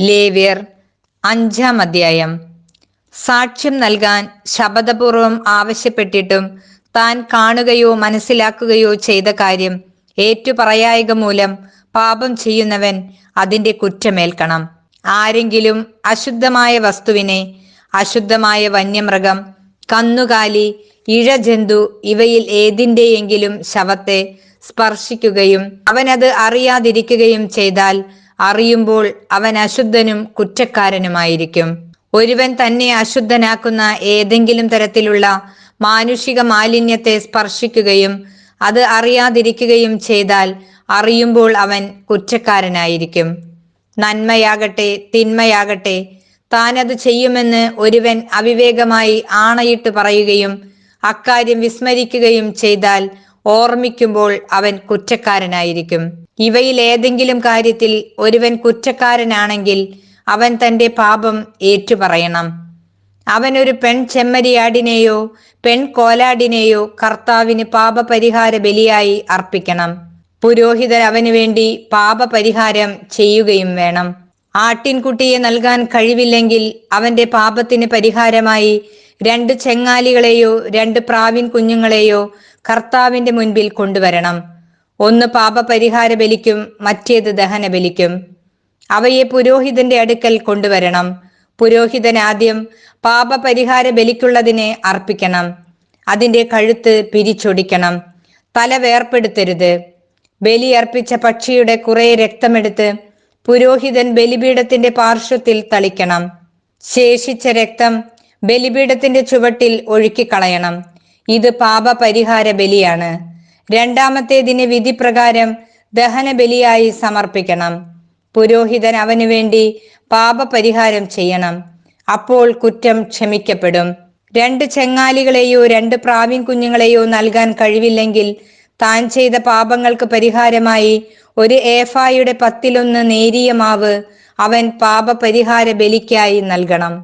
ലേവ്യർ അഞ്ചാം അധ്യായം. സാക്ഷ്യം നൽകാൻ ശപഥപൂർവം ആവശ്യപ്പെട്ടിട്ടും താൻ കാണുകയോ മനസ്സിലാക്കുകയോ ചെയ്ത കാര്യം ഏറ്റുപറയായക മൂലം പാപം ചെയ്യുന്നവൻ അതിന്റെ കുറ്റമേൽക്കണം. ആരെങ്കിലും അശുദ്ധമായ വസ്തുവിനെ അശുദ്ധമായ വന്യമൃഗം കന്നുകാലി ഇഴജന്തു ഇവയിൽ ഏതിന്റെയെങ്കിലും ശവത്തെ സ്പർശിക്കുകയും അവനത് അറിയാതിരിക്കുകയും ചെയ്താൽ അറിയുമ്പോൾ അവൻ അശുദ്ധനും കുറ്റക്കാരനുമായിരിക്കും. ഒരുവൻ തന്നെ അശുദ്ധനാക്കുന്ന ഏതെങ്കിലും തരത്തിലുള്ള മാനുഷിക മാലിന്യത്തെ സ്പർശിക്കുകയും അത് അറിയാതിരിക്കുകയും ചെയ്താൽ അറിയുമ്പോൾ അവൻ കുറ്റക്കാരനായിരിക്കും. നന്മയാകട്ടെ തിന്മയാകട്ടെ താനത് ചെയ്യുമെന്ന് ഒരുവൻ അവിവേകമായി ആണയിട്ട് പറയുകയും അക്കാര്യം വിസ്മരിക്കുകയും ചെയ്താൽ ഓർമ്മിക്കുമ്പോൾ അവൻ കുറ്റക്കാരനായിരിക്കും. ഇവയിൽ ഏതെങ്കിലും കാര്യത്തിൽ ഒരുവൻ കുറ്റക്കാരനാണെങ്കിൽ അവൻ തന്റെ പാപം ഏറ്റുപറയണം. അവൻ ഒരു പെൺ ചെമ്മരിയാടിനെയോ പെൺ കോലാടിനെയോ കർത്താവിന് പാപപരിഹാര ബലിയായി അർപ്പിക്കണം. പുരോഹിതൻ അവന് വേണ്ടി പാപപരിഹാരം ചെയ്യുകയും വേണം. ആട്ടിൻകുട്ടിയെ നൽകാൻ കഴിവില്ലെങ്കിൽ അവന്റെ പാപത്തിന് പരിഹാരമായി രണ്ട് ചെങ്ങാലികളെയോ രണ്ട് പ്രാവിൻ കുഞ്ഞുങ്ങളെയോ കർത്താവിന്റെ മുൻപിൽ കൊണ്ടുവരണം. ഒന്ന് പാപപരിഹാര ബലിക്കും മറ്റേത് ദഹന ബലിക്കും. അവയെ പുരോഹിതന്റെ അടുക്കൽ കൊണ്ടുവരണം. പുരോഹിതൻ ആദ്യം പാപപരിഹാര ബലിക്കുള്ളതിനെ അർപ്പിക്കണം. അതിന്റെ കഴുത്ത് പിരിച്ചൊടിക്കണം. തല വേർപ്പെടുത്തരുത്. ബലി അർപ്പിച്ച പക്ഷിയുടെ കുറെ രക്തമെടുത്ത് പുരോഹിതൻ ബലിപീഠത്തിന്റെ പാർശ്വത്തിൽ തളിക്കണം. ശേഷിച്ച രക്തം ബലിപീഠത്തിന്റെ ചുവട്ടിൽ ഒഴുക്കിക്കളയണം. ഇത് പാപപരിഹാര ബലിയാണ്. രണ്ടാമത്തേതിന് വിധിപ്രകാരം ദഹന ബലിയായി സമർപ്പിക്കണം. പുരോഹിതൻ അവനു വേണ്ടി പാപപരിഹാരം ചെയ്യണം. അപ്പോൾ കുറ്റം ക്ഷമിക്കപ്പെടും. രണ്ട് ചെങ്ങാലികളെയോ രണ്ട് പ്രാവിൻ കുഞ്ഞുങ്ങളെയോ നൽകാൻ കഴിവില്ലെങ്കിൽ താൻ ചെയ്ത പാപങ്ങൾക്ക് പരിഹാരമായി ഒരു ഏഫായുടെ പത്തിലൊന്ന് നേരിയ മാവ് അവൻ പാപപരിഹാര ബലിക്കായി നൽകണം.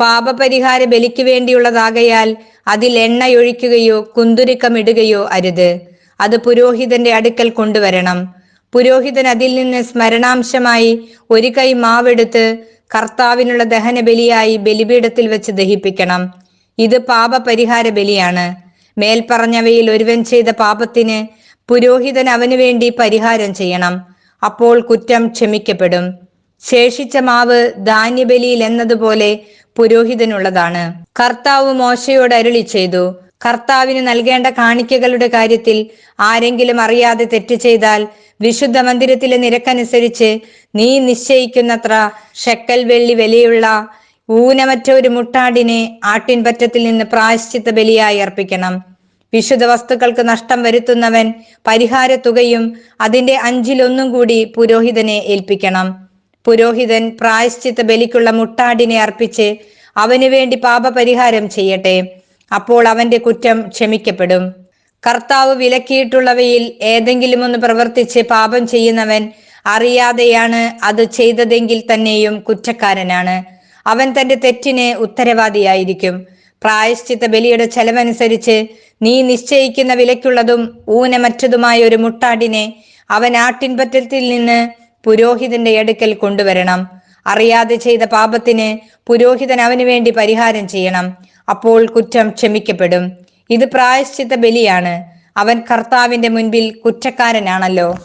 പാപപരിഹാര ബലിക്ക് വേണ്ടിയുള്ളതാകയാൽ അതിൽ എണ്ണയൊഴിക്കുകയോ കുന്തുരുക്കമിടുകയോ അരുത്. അത് പുരോഹിതന്റെ അടുക്കൽ കൊണ്ടുവരണം. പുരോഹിതൻ അതിൽ നിന്ന് സ്മരണാംശമായി ഒരു കൈ മാവെടുത്ത് കർത്താവിനുള്ള ദഹന ബലിയായി ബലിപീഠത്തിൽ വെച്ച് ദഹിപ്പിക്കണം. ഇത് പാപപരിഹാര ബലിയാണ്. മേൽപ്പറഞ്ഞവയിൽ ഒരുവൻ ചെയ്ത പാപത്തിന് പുരോഹിതൻ അവനു വേണ്ടി പരിഹാരം ചെയ്യണം. അപ്പോൾ കുറ്റം ക്ഷമിക്കപ്പെടും. ശേഷിച്ച മാവ് ധാന്യബലിയിൽ എന്നതുപോലെ പുരോഹിതനുള്ളതാണ്. കർത്താവ് മോശയോട് അരുളി ചെയ്തു കർത്താവിന് നൽകേണ്ട കാണിക്കകളുടെ കാര്യത്തിൽ ആരെങ്കിലും അറിയാതെ തെറ്റ് ചെയ്താൽ വിശുദ്ധ മന്ദിരത്തിലെ നിരക്കനുസരിച്ച് നീ നിശ്ചയിക്കുന്നത്ര ഷെക്കൽ വെള്ളി വിലയുള്ള ഊനമറ്റ ഒരു മുട്ടാടിനെ ആട്ടിൻപറ്റത്തിൽ നിന്ന് പ്രായശ്ചിത്ത ബലിയായി അർപ്പിക്കണം. വിശുദ്ധ വസ്തുക്കൾക്ക് നഷ്ടം വരുത്തുന്നവൻ പരിഹാര തുകയും അതിന്റെ അഞ്ചിലൊന്നും കൂടി പുരോഹിതനെ ഏൽപ്പിക്കണം. പുരോഹിതൻ പ്രായശ്ചിത്ത ബലിക്കുള്ള മുട്ടാടിനെ അർപ്പിച്ച് അവനു വേണ്ടി പാപപരിഹാരം ചെയ്യട്ടെ. അപ്പോൾ അവന്റെ കുറ്റം ക്ഷമിക്കപ്പെടും. കർത്താവ് വിലക്കിയിട്ടുള്ളവയിൽ ഏതെങ്കിലും ഒന്ന് പ്രവർത്തിച്ച് പാപം ചെയ്യുന്നവൻ അറിയാതെയാണ് അത് ചെയ്തതെങ്കിൽ തന്നെയും കുറ്റക്കാരനാണ്. അവൻ തന്റെ തെറ്റിന് ഉത്തരവാദിയായിരിക്കും. പ്രായശ്ചിത്ത ബലിയുടെ ചെലവനുസരിച്ച് നീ നിശ്ചയിക്കുന്ന വിലയ്ക്കുള്ളതും ഊനമറ്റതുമായ ഒരു മുട്ടാടിനെ അവൻ ആട്ടിൻപറ്റത്തിൽ നിന്ന് പുരോഹിതന്റെ അടുക്കൽ കൊണ്ടുവരണം. അറിയാതെ ചെയ്ത പാപത്തിന് പുരോഹിതൻ അവന് വേണ്ടി പരിഹാരം ചെയ്യണം. അപ്പോൾ കുറ്റം ക്ഷമിക്കപ്പെടും. ഇത് പ്രായശ്ചിത്ത ബലിയാണ്. അവൻ കർത്താവിന്റെ മുൻപിൽ കുറ്റക്കാരനാണല്ലോ.